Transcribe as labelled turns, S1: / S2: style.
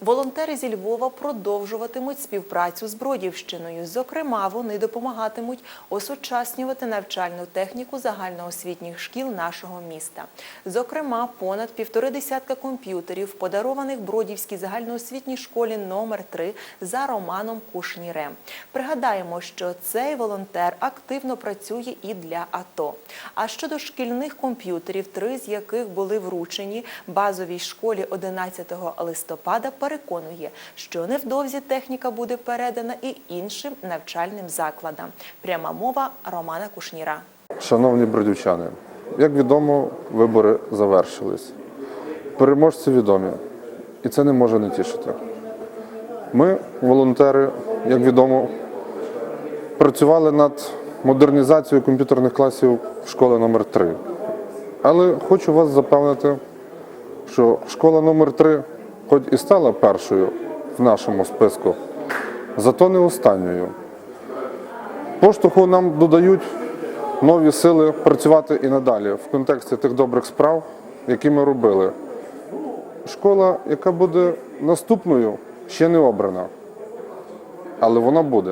S1: Волонтери зі Львова продовжуватимуть співпрацю з Бродівщиною. Зокрема, вони допомагатимуть осучаснювати навчальну техніку загальноосвітніх шкіл нашого міста. Зокрема, понад півтори десятка комп'ютерів, подарованих Бродівській загальноосвітній школі номер 3 за Романом Кушнірем. Пригадаємо, що цей волонтер активно працює і для АТО. А щодо шкільних комп'ютерів, три з яких були вручені базовій школі 11 листопада, переконує, що невдовзі техніка буде передана і іншим навчальним закладам. Пряма мова Романа Кушніра.
S2: Шановні бродівчани, як відомо, вибори завершились. Переможці відомі, і це не може не тішити. Ми, волонтери, як відомо, працювали над модернізацією комп'ютерних класів школи номер 3 Але хочу вас запевнити, що школа номер 3 хоч і стала першою в нашому списку, зато не останньою. Поштовху нам додають нові сили працювати і надалі в контексті тих добрих справ, які ми робили. Школа, яка буде наступною, ще не обрана, але вона буде.